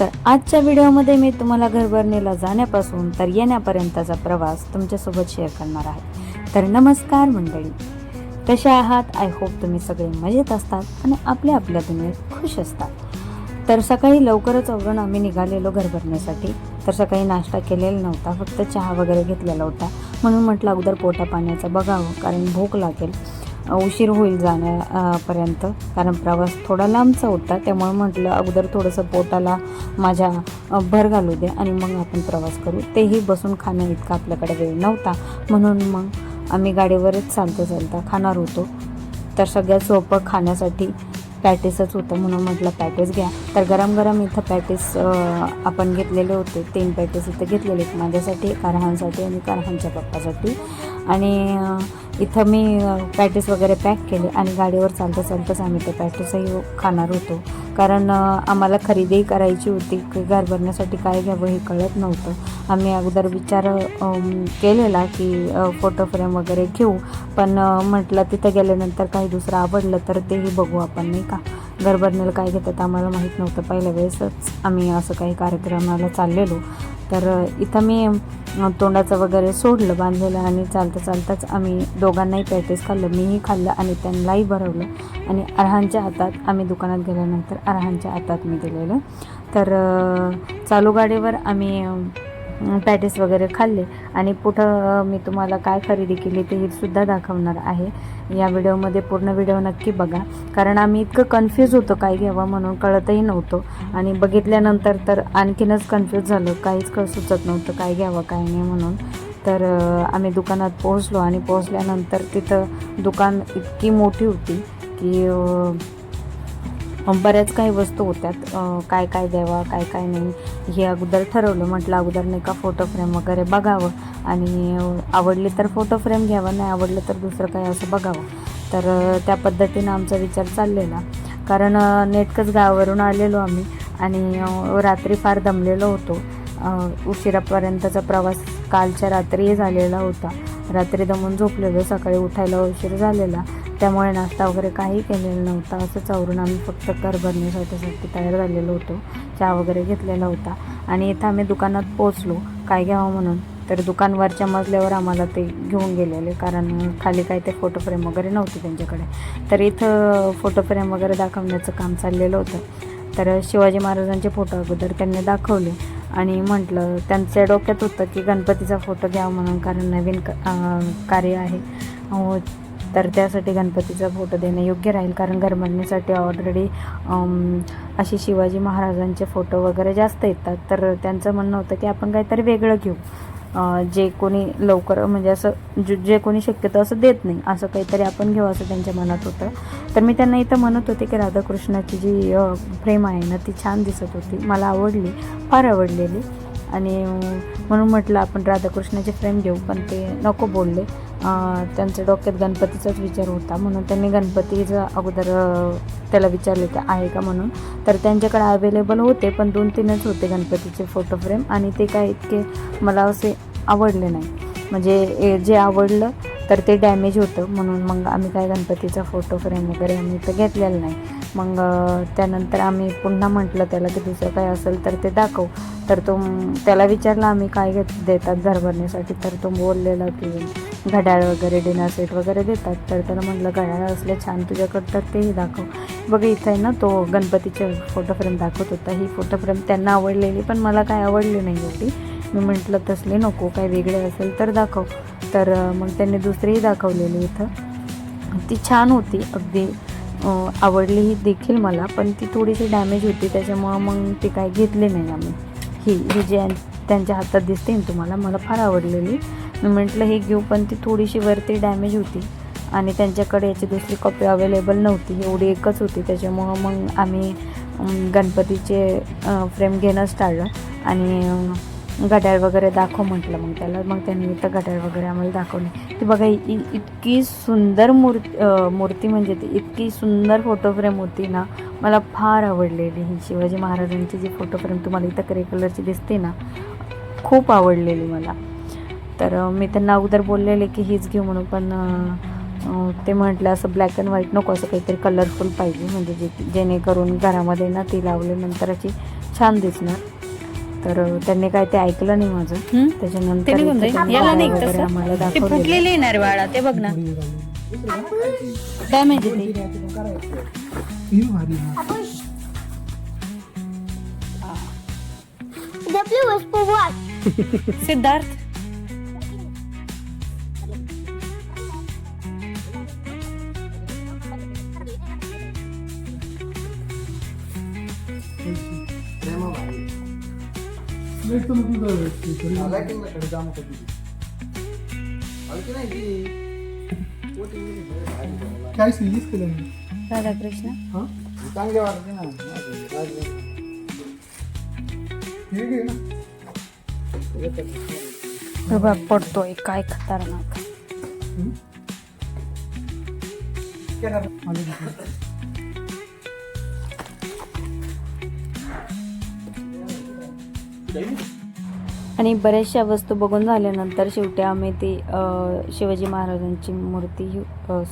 तर आजच्या व्हिडिओमध्ये मी तुम्हाला घरभरणीला जाण्यापासून तर येण्यापर्यंतचा प्रवास तुमच्यासोबत शेअर करणार आहे. तर नमस्कार मंडळी. कशा आहात? आय होप तुम्ही सगळे मजेत असतात आणि आपल्या आपल्या दुनियेत खुश असतात. तर सकाळी लवकरच आवरून आम्ही निघालेलो घरभरणीसाठी तर सकाळी नाश्ता केलेला नव्हता फक्त चहा वगैरे घेतलेला होता. म्हणून म्हटलं अगोदर पोटा पाण्याचं बघावं कारण भूक लागेल. उशीर होईल जाण्यापर्यंत. कारण प्रवास थोडा लांबचा होता. त्यामुळे म्हटलं अगोदर थोडंसं पोटाला माझ्या भर घालू दे आणि मग आपण प्रवास करू. तेही बसून खाणं इतका आपल्याकडे वेळ नव्हता. म्हणून मग आम्ही गाडीवरच चालता चालता खाणार होतो. तर सगळ्यात सोपं खाण्यासाठी पॅटीसच होतं. म्हणून म्हटलं पॅटीस घ्या. तर गरम गरम इथं पॅटीस आपण घेतलेले होते. तीन पॅटीस इथं घेतलेले माझ्यासाठी कारहांसाठी आणि कारहांच्या पप्पासाठी. आणि इथं मी पॅटीस वगैरे पॅक केले आणि गाडीवर चालता चालताच आम्ही ते पॅटीसही खाणार होतो. कारण आम्हाला खरेदीही करायची होती की घर भरण्यासाठी काय घ्यावं हे कळत नव्हतं. आम्ही अगोदर विचार केलेला की फोटो फ्रेम वगैरे घेऊ. पण म्हटलं तिथं गेल्यानंतर काही दुसरं आवडलं तर तेही बघू आपण नाही का? घर भरण्याला काय घेतात आम्हाला माहीत नव्हतं. पहिल्या वेळेसच आम्ही असं काही कार्यक्रमाला चाललेलो. तर इथं मी तोंडाचं वगैरे सोडलं बांधलेलं आणि चालता चालताच आम्ही दोघांनाही पॅटेस खाल्लं मीही खाल्लं आणि त्यांनाही भरवलं. आणि अरहांच्या हातात आम्ही दुकानात गेल्यानंतर अरहांच्या हातात मी दिलेलं. तर चालू गाडीवर आम्ही पॅटीस वगैरे खाल्ले. आणि पुढं मी तुम्हाला काय खरेदी केली ते सुद्धा दाखवणार आहे. या व्हिडिओमध्ये पूर्ण व्हिडिओ नक्की बघा. कारण आम्ही इतकं कन्फ्यूज होतो काय घ्यावं म्हणून कळतही नव्हतो. आणि बघितल्यानंतर तर आणखीनच कन्फ्यूज झालं. काहीच कळ सुचत नव्हतं काय घ्यावं काय नाही म्हणून. तर आम्ही दुकानात पोहोचलो आणि पोहोचल्यानंतर तिथं दुकान इतकी मोठी होती की बऱ्याच काही वस्तू होत्यात. काय काय द्यावा काय काय नाही. हे अगोदर ठरवलं म्हटलं अगोदर नाही का फोटो फ्रेम वगैरे बघावं. आणि आवडले आवडली तर फोटो फ्रेम घ्यावा नाही आवडलं तर दुसरं काही असं बघावं. तर त्या पद्धतीनं आमचा विचार चाललेला. कारण नेटकंच गावावरून आलेलो आम्ही आणि रात्री फार दमलेलो होतो. उशिरापर्यंतचा प्रवास कालच्या रात्रीही झालेला होता. रात्री दमून झोपलेलो सकाळी उठायला उशीर झालेला. त्यामुळे नाश्ता वगैरे काही केलेला नव्हता. असंच आवरून आम्ही फक्त कर भरण्यासाठी तयार झालेलो होतो. चहा वगैरे घेतलेला होता. आणि इथं आम्ही दुकानात पोचलो काय घ्यावं म्हणून? तर दुकानवरच्या मजल्यावर आम्हाला ते घेऊन गेलेले. कारण खाली काय ते फोटो फ्रेम वगैरे नव्हते त्यांच्याकडे. तर इथं फोटो फ्रेम वगैरे दाखवण्याचं काम चाललेलं होतं. तर शिवाजी महाराजांचे फोटो अगोदर त्यांनी दाखवले. आणि म्हटलं त्यांच्या डोक्यात होतं की गणपतीचा फोटो घ्यावा म्हणून कारण नवीन कार्य आहे. तर त्यासाठी गणपतीचा फोटो देणं योग्य राहील कारण घरबांधणीसाठी ऑलरेडी असे शिवाजी महाराजांचे फोटो वगैरे जास्त येतात. तर त्यांचं म्हणणं होतं की आपण काहीतरी वेगळं घेऊ. जे कोणी लवकर म्हणजे असं जे जे कोणी शक्यतो असं देत नाही असं काहीतरी आपण घेऊ असं त्यांच्या मनात होतं. तर मी त्यांना इथं म्हणत होते की राधाकृष्णाची जी फ्रेम आहे ना ती छान दिसत होती. मला आवडली फार आवडलेली. आणि म्हणून म्हटलं आपण राधाकृष्णाची फ्रेम घेऊ पण ते नको बोलले. त्यांच्या डोक्यात गणपतीचाच विचार होता म्हणून त्यांनी गणपतीचं अगोदर त्याला विचारले ते आहे का म्हणून. तर त्यांच्याकडे अवेलेबल होते पण दोन तीनच होते गणपतीचे फोटो फ्रेम आणि ते काय इतके मला असे आवडले नाही. म्हणजे ए- जे आवडलं तर ते डॅमेज होतं म्हणून मग आम्ही काय गणपतीचा फोटो फ्रेम वगैरे आम्ही तर घेतलेला नाही. मग त्यानंतर आम्ही पुन्हा म्हटलं त्याला की दुसरं काय असेल तर ते दाखव. तर तो त्याला विचारलं आम्ही काय घेत देतात घर भरण्यासाठी तर तो बोललेला की घड्याळ वगैरे डिनर सेट वगैरे देतात. तर त्याला म्हटलं घड्याळ असले छान तुझ्याकडं तर तेही दाखव. बघ इथं आहे ना तो गणपतीचे फोटो फ्रेम दाखवत होता. ही फोटो फ्रेम त्यांना आवडलेली पण मला काय आवडली नाही एवढी मी म्हटलं तसले नको काय वेगळे असेल तर दाखव. तर मग त्यांनी दुसरीही दाखवलेली इथं. ती छान होती अगदी. आवडली ही देखील मला पण ती थोडीशी डॅमेज होती त्याच्यामुळं मग ती काय घेतली नाही आम्ही. ही ही जी त्यांच्या हातात दिसते ना तुम्हाला मला फार आवडलेली. मी म्हटलं हे घेऊ पण ती थोडीशी वरती डॅमेज होती. आणि त्यांच्याकडे याची दुसरी कॉपी अवेलेबल नव्हती एवढी एकच होती. त्याच्यामुळं मग आम्ही गणपतीचे फ्रेम घेणंच टाळलं. आणि घड्याळ वगैरे दाखव म्हटलं मग त्याला. मग त्यांनी इथं घड्याळ वगैरे आम्हाला दाखवले. ती बघा इ- इतकी सुंदर मूर्ती मूर्ती म्हणजे ती इतकी सुंदर फोटो फ्रेम होती ना मला फार आवडलेली ही शिवाजी महाराजांची जी फोटो फ्रेम तुम्हाला इथं ग्रे कलरची दिसते ना खूप आवडलेली मला. तर मी त्यांना अगोदर बोललेले की हीच घेऊ म्हणून पण ते म्हटलं असं ब्लॅक अँड व्हाईट नको असं काहीतरी कलरफुल पाहिजे म्हणजे जे जेणेकरून घरामध्ये ना ती लावल्यानंतर अशी छान दिसणार. तर त्यांनी काय ते ऐकलं नाही माझं. हम्म? त्याच्यानंतर याला नाही आम्हाला तसं ते. फुटलेले येणार बाळा ते बघ ना. डॅमेज आहे ते सिद्धार्थ काय सिरीज केलं मी राधाकृष्ण हा चांगले वाटते ना हे घे ना हे बघ, पडतोय काय खतरनाक आणि बऱ्याचशा वस्तू बघून झाल्यानंतर शेवटी आम्ही ती शिवाजी महाराजांची मूर्ती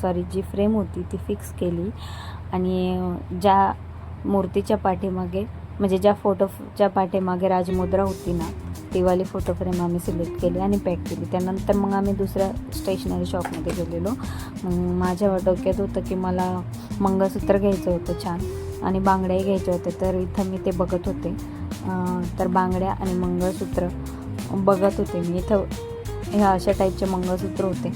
सॉरी जी फ्रेम होती ती फिक्स केली. आणि ज्या मूर्तीच्या पाठीमागे म्हणजे ज्या फोटोच्या पाठीमागे राजमुद्रा होती ना ती फोटो फ्रेम आम्ही सिलेक्ट केली आणि पॅक केली. त्यानंतर मग आम्ही दुसऱ्या स्टेशनरी शॉपमध्ये गेलेलो. मग माझ्या डोक्यात होतं की मला मंगळसूत्र घ्यायचं होतं छान आणि बांगड्याही घ्यायच्या होत्या तर इथं मी ते बघत होते. तर बांगड्या आणि मंगळसूत्र बघत होते मी. इथं ह्या अशा टाईपचे मंगळसूत्र होते.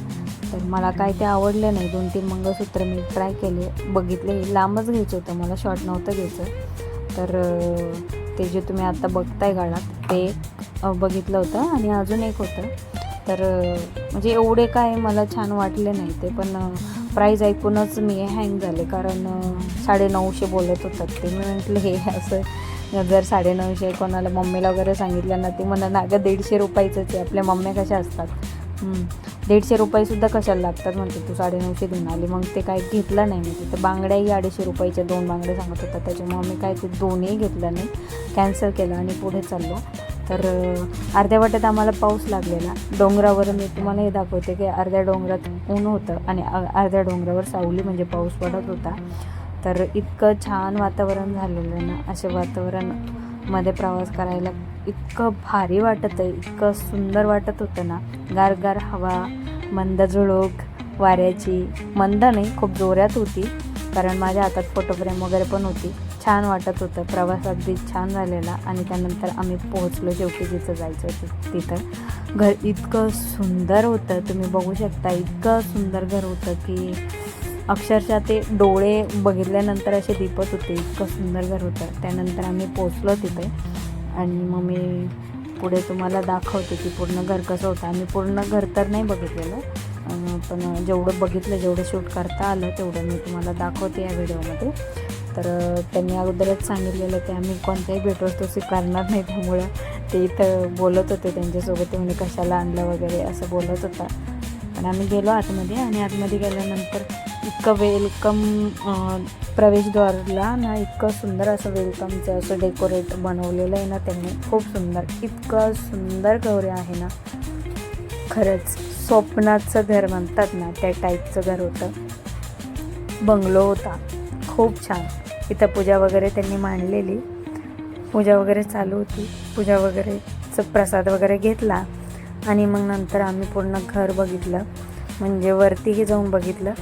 तर मला काय ते आवडले नाही. दोन तीन मंगळसूत्र मी ट्राय केले बघितले. लांबच घ्यायचं होतं. मला शॉर्ट नव्हतं घ्यायचं. तर ते जे तुम्ही आता बघताय गाळात ते बघितलं होतं आणि अजून एक होतं. तर म्हणजे एवढे काय मला छान वाटले नाही ते पण प्राईज ऐकूनच मी हँग झाले. कारण साडे नऊशे बोलत होतात. ते मी म्हटलं हे असं जर साडेनऊशे कोणाला मम्मीला वगैरे सांगितलं ना ती म्हणा ना गं दीडशे रुपयाचंच आहे आपल्या मम्म्या कशा असतात? दीडशे रुपयेसुद्धा कशाला लागतात? म्हणते तू साडेनऊशे देऊन आली. मग ते काय घेतलं नाही. म्हणजे तिथं बांगड्याही अडीचशे रुपयाच्या दोन बांगड्या सांगत होता. त्याच्यामुळे मी काय ते दोन्ही घेतलं नाही. कॅन्सल केलं आणि पुढे चाललो. तर अर्ध्या वाटेत आम्हाला पाऊस लागलेला. डोंगरावर मी तुम्हाला हे दाखवते की अर्ध्या डोंगरात ऊन होतं आणि अर्ध्या डोंगरावर सावली म्हणजे पाऊस पडत होता. तर इतकं छान वातावरण झालेलं ना असे वातावरणमध्ये प्रवास करायला इतकं भारी वाटत आहे इतकं सुंदर वाटत होतं ना. गारगार हवा मंद झुळूक वाऱ्याची मंद नाही खूप जोऱ्यात होती कारण माझ्या हातात फोटो फ्रेम वगैरे पण होती. छान वाटत होतं प्रवास अगदी छान झालेला आणि त्यानंतर आम्ही पोहोचलो शेवटी जिथं जायचं होतं तिथं. घर इतकं सुंदर होतं तुम्ही बघू शकता इतकं सुंदर घर होतं की अक्षरशः ते डोळे बघितल्यानंतर असे दिपत होते इतकं सुंदर घर होतं. त्यानंतर आम्ही पोचलो तिथे आणि मग मी पुढे तुम्हाला दाखवते की पूर्ण घर कसं होतं. आम्ही पूर्ण घर तर नाही बघितलेलं पण जेवढं बघितलं जेवढं शूट करता आलं तेवढं मी तुम्हाला दाखवते या व्हिडिओमध्ये. तर त्यांनी अगोदरच सांगितलेलं की आम्ही कोणत्याही भेटवस्तू स्वीकारणार नाही त्यामुळं ते इथं बोलत होते त्यांच्यासोबत ते म्हणजे कशाला आणलं वगैरे? असं बोलत होता. पण आम्ही गेलो आतमध्ये आणि आतमध्ये गेल्यानंतर इतकं वेलकम प्रवेशद्वारला ना इतकं सुंदर असं वेलकमचं असं डेकोरेट बनवलेलं आहे ना त्यांनी. खूप सुंदर. इतकं सुंदर गौरे आहे ना. खरंच स्वप्नाचं घर म्हणतात ना त्या टाईपचं घर होतं. बंगलो होता. खूप छान. इथं पूजा वगैरे त्यांनी मांडलेली. पूजा वगैरे चालू होती. पूजा वगैरेचं प्रसाद वगैरे घेतला. आणि मग नंतर आम्ही पूर्ण घर बघितलं. म्हणजे वरतीही जाऊन बघितलं.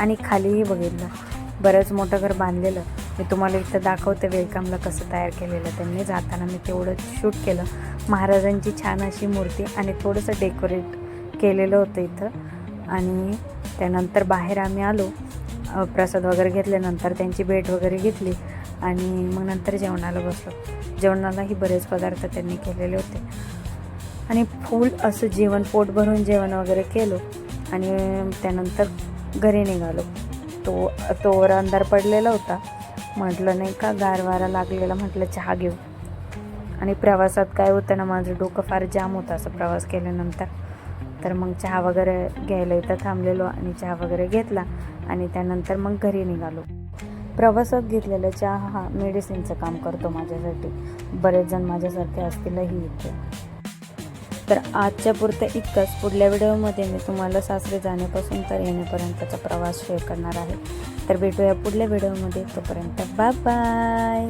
आणि खालीही बघितलं. बरंच मोठं घर बांधलेलं. मी तुम्हाला इथं दाखवते वेलकमला कसं तयार केलेलं त्यांनी. जाताना मी तेवढं शूट केलं. महाराजांची छान अशी मूर्ती आणि थोडंसं डेकोरेट केलेलं होतं इथं. आणि त्यानंतर बाहेर आम्ही आलो. प्रसाद वगैरे घेतल्यानंतर त्यांची भेट वगैरे घेतली. आणि मग नंतर जेवणाला बसलो. जेवणालाही बरेच पदार्थ त्यांनी केलेले होते. आणि फुल असं जेवण पोट भरून जेवण वगैरे केलं. आणि त्यानंतर घरी निघालो. तो तोवर अंधार पडलेला होता. म्हटलं नाही का गार वारा लागलेला म्हटलं चहा घेऊ. आणि प्रवासात काय होतं ना माझं डोकं फार जाम होतं असं प्रवास केल्यानंतर. तर मग चहा वगैरे घ्यायला इथं थांबलेलो आणि चहा वगैरे घेतला आणि त्यानंतर मग घरी निघालो. प्रवासात घेतलेला चहा हा मेडिसिनचं काम करतो माझ्यासाठी. बरेच जण माझ्यासारखे असतीलही इथे. तर आजच्या पुरतं इतकंच. पुढल्या व्हिडिओमध्ये मी तुम्हाला सासरे जाण्यापासून तर येण्यापर्यंतचा प्रवास शेअर करणार आहे. तर भेटूया पुढल्या व्हिडिओमध्ये. तोपर्यंत बाय बाय